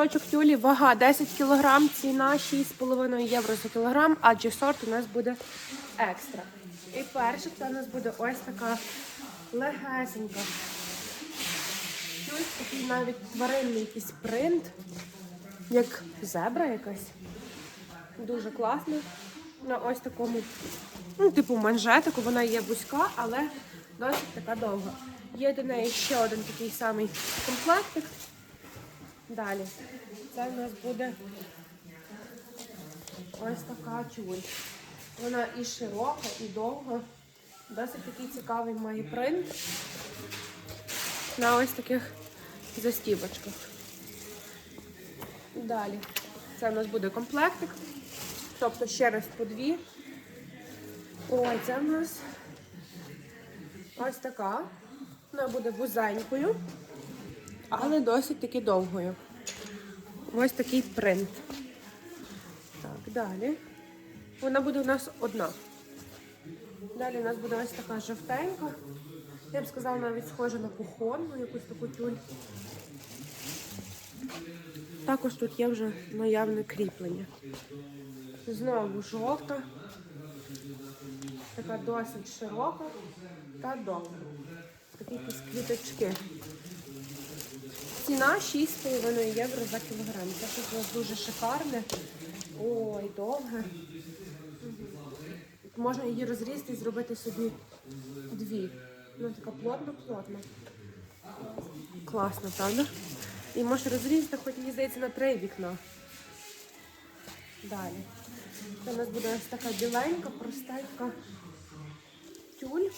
Очок тюлі, вага 10 кг, ціна 6,5 євро за кілограм, адже сорт у нас буде екстра. І перше це у нас буде ось така легесенька. Тюль, такий навіть тваринний якийсь принт, як зебра якась. Дуже класно. На ось такому, ну, типу манжетику, вона є вузька, але досить така довга. Є до неї ще один такий самий комплектик. Далі. Це в нас буде ось така тюль. Вона і широка, і довга. Досить такий цікавий має принт на ось таких застібочках. Далі. Це в нас буде комплектик. Тобто ще раз по дві. Ой, це в нас ось така. Вона буде вузенькою, але досить таки довгою. Ось такий принт. Так, далі. Вона буде у нас одна. Далі у нас буде ось така жовтенька. Я б сказала, навіть схожа на кухонну, якусь таку тюль. Також тут є вже наявне кріплення. Знову жовта. Така досить широка та довга. Такі якісь квіточки. Ціна 6,5 євро за кілограм. Це щось у нас дуже шикарне. Ой, довге. Можна її розрізати і зробити собі дві. Ну, така плотна-плотна. Класно, правда? І можна розрізати, хоч мені здається, на три вікна. Далі. Це у нас буде ось така біленька, простенька тюль.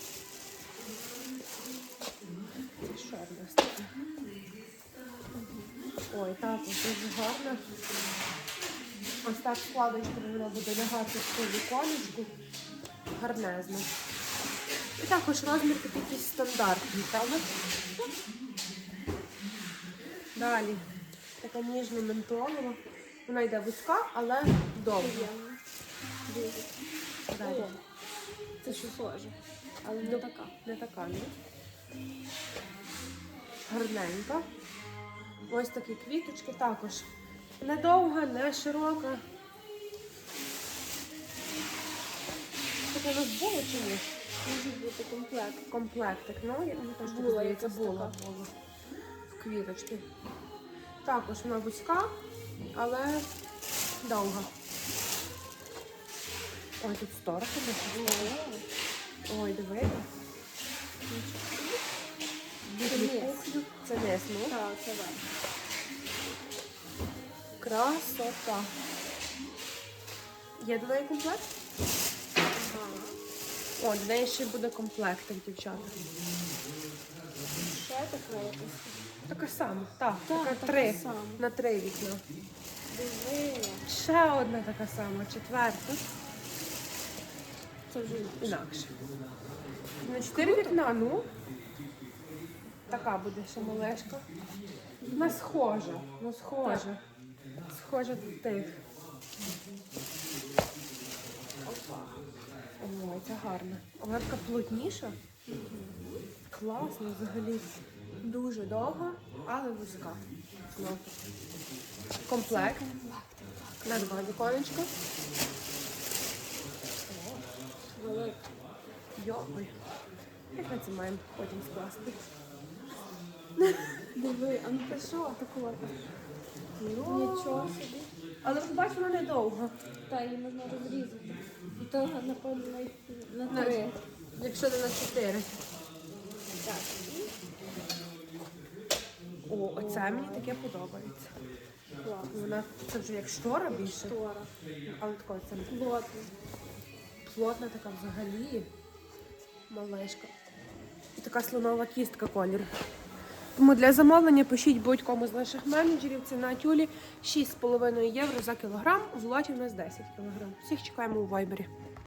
Також дуже гарно. Ось так складочками вона буде лягати в цю віконечку. Гарнезно. І також розмір такий стандартний, правда? Далі. Така ніжна ментолова. Вона йде вузька, але довга. Далі. Це що схоже, але не така. Не така, ні? Гарненька. Ось такі квіточки також. Не довга, не широка. Таке у нас було чи ні? Може бути комплект. Комплектик. Ну, я теж так Була здається, була. була. В квіточки. Також вона вузька, але довга. Ой, тут сторож. Ой, диви. Ну. Так, це верх. Красота. Є до неї комплект? Ага. О, до неї ще буде комплектик, дівчата. Ще така якась. Така сама, так, Так, така така три сама. на три вікна. Диви. Ще одна така сама, четверта. Це вже. Інакше. На чотири вікна, ну. Така буде ще малешка. Вона схожа, ну схожа. Схожа до тих. Опа. Ой, це гарно. Вона така плотніша. Класно, взагалі. Дуже довга, але вузька. Знову. Комплект. На два віконечка. Велика. Йой. Як ми це маємо потім скласти? Диви, а ну ти що такого? Нічого собі. Але ви бачите, недовго. Та її можна розрізати. І то, напевно, на, три. Якщо не на чотири. Так. О, оце мені таке подобається. Клас. Вона це вже як штора більше. Штора. Але така це Плотно. плотна така взагалі. Малешка. І така слонова кістка кольору. Тому для замовлення пишіть будь-кому з наших менеджерів. Ціна тюлі 6,5 євро за кілограм. В лоті у нас 10 кілограм. Всіх чекаємо у вайбері.